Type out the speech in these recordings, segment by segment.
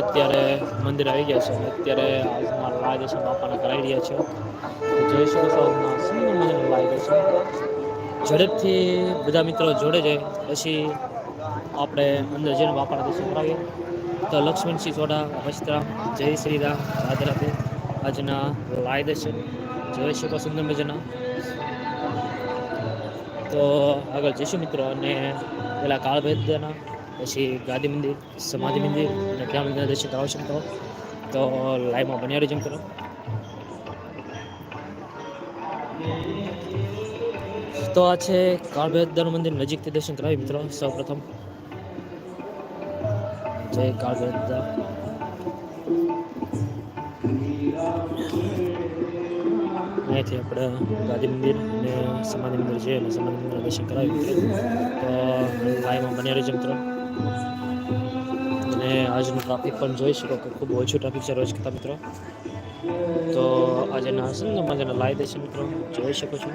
અત્યારે મંદિર આવી ગયા છે. અત્યારે રાજેશન બાપાને કરાવી રહ્યા છે. જોઈ શકો મહેલ લાગે છે. ઝડપથી બધા મિત્રો જોડે જાય પછી આપણે અંદર જઈને બાપાના દર્શન કરાવીએ. તો લક્ષ્મણસિંહ ચોડા વસ્ત્રા, જય શ્રી રામ, રાધે રાધે. આજના લાય દર્શન. જોઈ શકો સુંદર મજાના. તો આગળ જઈશું મિત્રો અને પેલા કાળભૈદના પછી ગાંધી મંદિર, સમાધિ મંદિર અને ક્યાં મંદિરના દર્શન કરાવશો મિત્રો. તો લાઈવમાં બન્યા રહેજો મિત્રો તો આ છે કાળભૈદર મંદિર નજીકથી દર્શન કરાવી મિત્રો સૌ પ્રથમ જય કાળભૈદર અહીંયાથી આપણે ગાંધી મંદિર અને સમાધિ મંદિર છે, અને સમાધિ મંદિર દર્શન કરાવી. તો લાઈવમાં બન્યા રહેજો મિત્રો. અને આજનું ટ્રાફિક પણ જોઈ શકો કે ખૂબ ઓછું ટ્રાફિક છે રોજ કરતા મિત્રો. તો આજના સુંદર મજાના લાવી દેશે મિત્રો. જોઈ શકો છો.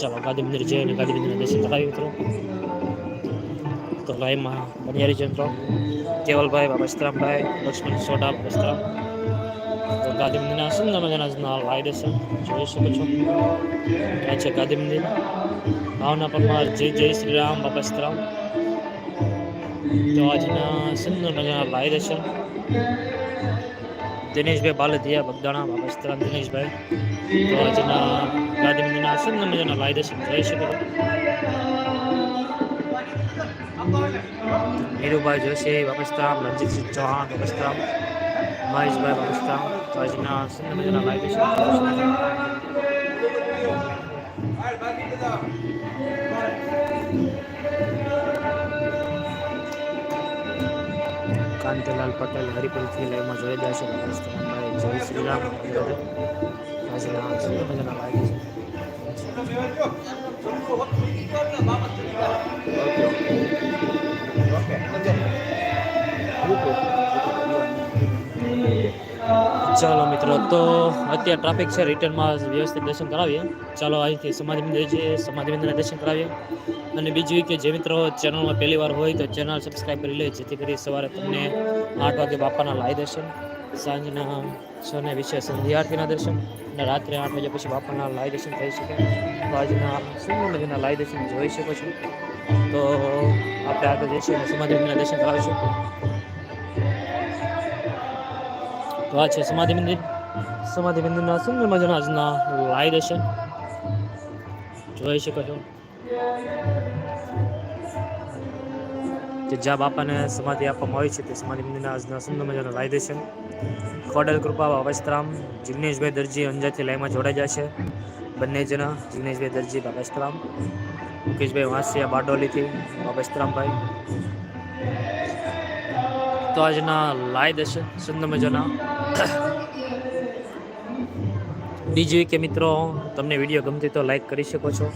ચાલો ગાંધી મંદિર જઈને ગાંધી મંદિરના દર્શન કરાવી મિત્રો. તો લાઈવમાં બન્યા છે મિત્રો. કેવલભાઈ, બાબા સ્તરામભાઈ, લક્ષ્મણ સોડા વસ્ત્રામ તો ગાંધી મંદિરના હશે ને મજાના લાવી દેશે. જોઈ શકો છો. આ છે ગાંધી મંદિર. ભાવના પરમાર, જય જય શ્રી રામ બાબા સ્તરામ તો આજના સુંદર મજાના ભાઈ દર્શન દિનેશભાઈ બાલધિયા, બગદાણા બાબા દિનેશભાઈ. તો આજના ગાંધી મંદિરના સુંદર મજાના લાઈ દર્શન જોઈ શકો નીરુભાઈ જોશી બાબસ્તરામ રણજીતસિંહ ચૌહાણ બાબસ્તરામ મહેશભાઈ બાબસ્તરામ તો આજના સુંદર મજાના ભાઈ દર્શન કાંતિલાલ પટેલ હરિપુરથી લાઈવમાં જોઈ રહ્યા છે. જય શ્રી રામ આજના સુંદર મજાના લાઈ દર્શન ચાલો મિત્રો, તો અત્યારે ટ્રાફિક છે રિટર્નમાં વ્યવસ્થિત દર્શન કરાવીએ. ચાલો અહીંથી સમાધિ મંદિર જઈએ, સમાધિ મંદિરના દર્શન કરાવીએ. અને બીજું કે જે મિત્રો ચેનલમાં પહેલી વાર હોય તો ચેનલ સબસ્ક્રાઈબ કરી લે, જેથી કરી સવારે તમને આઠ વાગે બાપાના લાઈ દર્શન, સાંજના છ ને વિશે સંધ્યા આરતીના દર્શન, અને રાત્રે આઠ વાગ્યા પછી બાપાના લાઈ દર્શન થઈ શકે. તો આજના સુંદર મજાના લાઈ દર્શન જોઈ શકો છો. તો આપણે આગળ જઈશું સમાધિ મંદિરના દર્શન કરાવીશું. આ છે સમાધિ મંદિર? સમાધિ મંદિરના સુંદર મજાના આજના લાઈ દર્શન. જોઈ શકો છો. કે જ્યાં બાપાને સમાધિ આપવામાં આવી છે તે સમાધિ મંદિરના આજના સુંદર મજાના લાઈ દર્શન. ખોડલ, કૃપા બાબસ્તરામ જિગ્નેશભાઈ દરજી અંજારથી લાઈમાં જોડાઈ છે. બંને જણા, જિગ્નેશભાઈ દરજી બાબસ્તરામ મુકેશભાઈ વાંસિયા, બારડોલીથી બાબસ્તરામભાઈ તો આજના લાઈ દર્શન, સુંદર મજાના બીજું કે મિત્રો, તમને વીડિયો ગમતી તો લાઈક કરી શકો છો.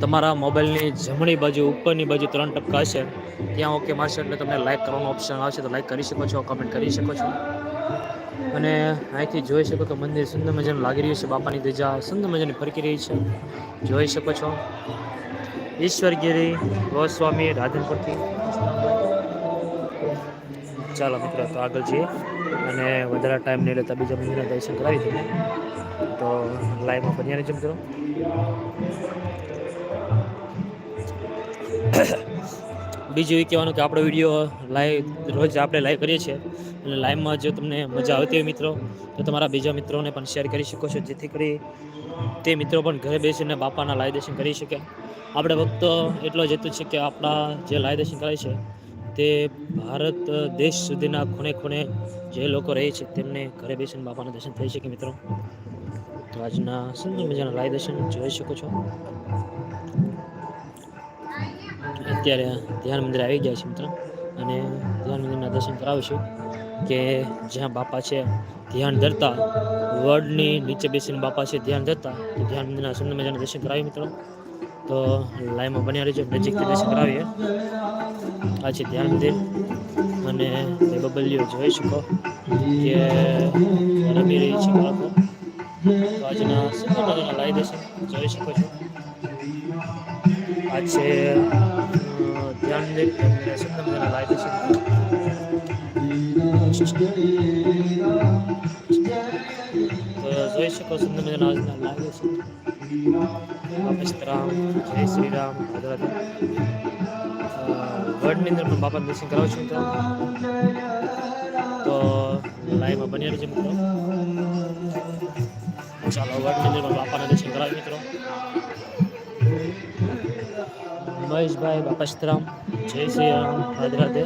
તમારા મોબાઈલની જમણી બાજુ, ઉપરની બાજુ ત્રણ ટપકા હશે. ત્યાં ઓકે મારશે એટલે તમને લાઈક કરવાનો ઓપ્શન આવશે તો લાઈક કરી શકો છો કમેન્ટ કરી શકો છો. અને અહીંથી જોઈ શકો કે મંદિર સુંદર મજાનું લાગી રહ્યું છે, બાપાની ધજા સુંદર મજાની ફરકી રહી છે. જોઈ શકો છો. ઈશ્વરગીરી, ગોસ્વામી, રાધનપુરથી. ચાલો મિત્રો, તો આગળ જઈએ. અને વધારે ટાઈમ નહીં લેતા, બીજા મંદિરના દર્શન કરાવી દઈએ. તો લાઈવમાં બન્યા છે મિત્રો? બીજું એ કહેવાનું કે આપણો વીડિયો લાઈવ રોજ આપણે લાઈવ કરીએ છીએ. અને લાઈવમાં જો તમને મજા આવતી હોય મિત્રો, તો તમારા બીજા મિત્રોને પણ શેર કરી શકો છો. જેથી કરી તે મિત્રો પણ ઘરે બેસીને બાપાના લાઈવ દર્શન કરી શકે. આપણે ફક્ત એટલો જ હેતુ છે કે આપણા જે લાઈવ દર્શન કરે છે તે ભારત દેશ સુધીના ખૂણે ખૂણે જે લોકો રહે છે તેમને ઘરે બેસીને બાપાના દર્શન થઈ શકે મિત્રો. તો આજના સુંદર મજાના લાઈવ દર્શન જોઈ શકો છો. અત્યારે ધ્યાન મંદિર આવી ગયા છે મિત્રો. અને ધ્યાન મંદિરના દર્શન કરાવીશું કે જ્યાં બાપા છે ધ્યાન ધરતા, વડની નીચે બેસીને બાપા છે ધ્યાન ધરતા ધ્યાન મંદિરના સુંદર મજાના દર્શન કરાવી મિત્રો. તો લાઈવમાં બન્યા રહેજો નજીકથી દર્શન કરાવીએ. આ છે ધ્યાન મંદિર. અને બબલીઓ જોઈ શકો કે રમી રહી છે બાળકો. આજના સુંદર લાઈ દર્શન જોઈ શકો છો. આ છે ધ્યાન દે સુંદર મજાના લાઈવ દર્શન જોઈ શકો સુંદર મજાના આજના છે રામ જય શ્રી રામ રાધે. વર્ડની અંદર પણ બાપાના દર્શન કરાવું છું મિત્રો. તો લાઈવમાં બની રહેજો મિત્રો. ચાલો વર્ડની અંદર પણ બાપાના દર્શન કરાવી મિત્રો. મહેશભાઈ, બાપા સીતારામ જય શ્રી રામ રાધે.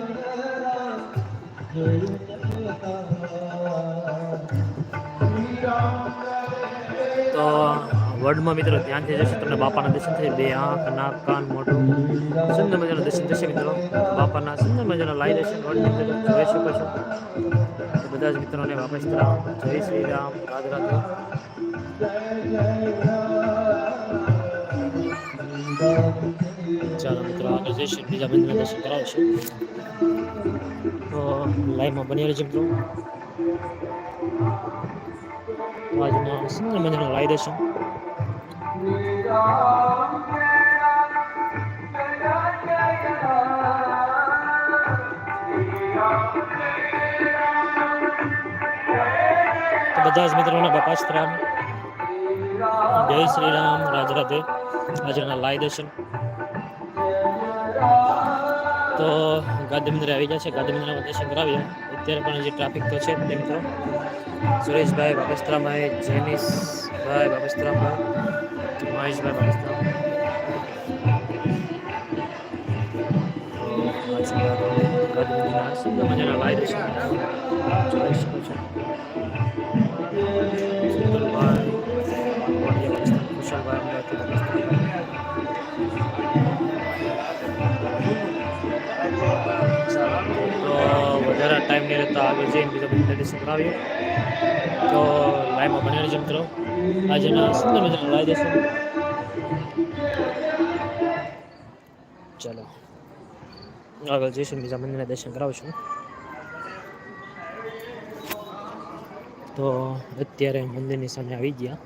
તો વર્ડમાં મિત્રો ધ્યાનથી જશે. તમને બાપાના દર્શન થશે બે આંખ, નાક, કાન, મોઢું. સુંદર મજાના દર્શન થશે મિત્રો. બાપાના સુંદર મજાના લાઈ દર્શન વર્ડની અંદર જોઈ શકો છો. બધા જ મિત્રોને વાપસ રામ જય શ્રી રામ. રાધે રાધે ચાલો મિત્રો આગળ જઈશું બીજા મંદિરના દર્શન કરાવશું. તો લાઈવમાં બની રહેજો મિત્રો. આજના સુંદર મજાનું લાઈ તો બધા જ મિત્રોને બાપા સીતારામ જય શ્રી રામ રાધે રાધે આજના લાઈ દર્શન તો ગાંધી મંદિરે આવી ગયા છે. ગાંધી મંદિરના દર્શન કરાવ્યા અત્યારે પણ હજી ટ્રાફિક તો છે જ તે. મિત્રો સુરેશભાઈ બાપસ્ત્રાભાઈ જેનિસભાઈ બાપસ્ત્રાભાઈ મહેશભાઈ બાપસ્ત્રા ગાંધી મંદિરના સુંદર મજાના લાઈ દર્શન જોઈ શકો છો. ટાઈમ નહીં રહેતા આગળ જઈને બીજા બધા દર્શન કરાવીએ તો લાઈવમાં બની રહેજો કરો. આજના સુંદર મજાના લાવી દર્શન ચાલો. આગળ જઈશું બીજા મંદિરના દર્શન કરાવશું. તો અત્યારે મંદિરની સામે આવી ગયા.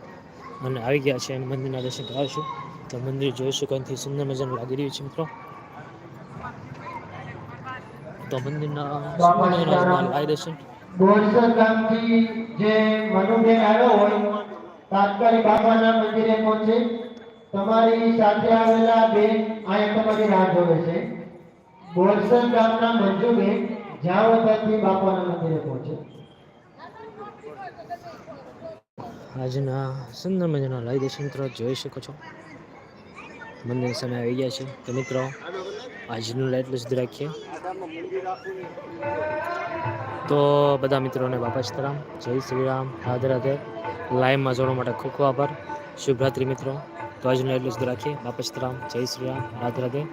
અને આવી ગયા છે અને મંદિરના દર્શન કરાવશું. તો મંદિર જોઈ શકો સુંદર મજાનું લાગી રહ્યું છે, મિત્રો. તો મંદિરના સુંદર મજાના લાઈ દર્શન ગામથી જે મનુબેન આવ્યો હોય તાત્કાલિક બાપાના મંદિરે પહોંચે. તમારી સાથે આવેલા બેન અહીંયા તમારી રાહ જોવે છે. બોરસદ ગામના મંજુબેન જ્યાં બાપાના મંદિરે પહોંચે. આજના સુંદર મજાના લાઈ દર્શન તરફ જોઈ શકો છો. મંદિર સામે આવી ગયા છે. તો મિત્રો આજનું લાઈટ સુધી રાખીએ તો બધા મિત્રોને બાપા સીતારામ જય શ્રી રામ રાધે. રાધે લાઈવમાં જોડવા માટે ખૂબ ખૂબ આભાર. શુભરાત્રી મિત્રો. તો આજનું લાઈટ સુધી રાખીએ બાપા સીતારામ જય શ્રી રામ રાધે રાધે.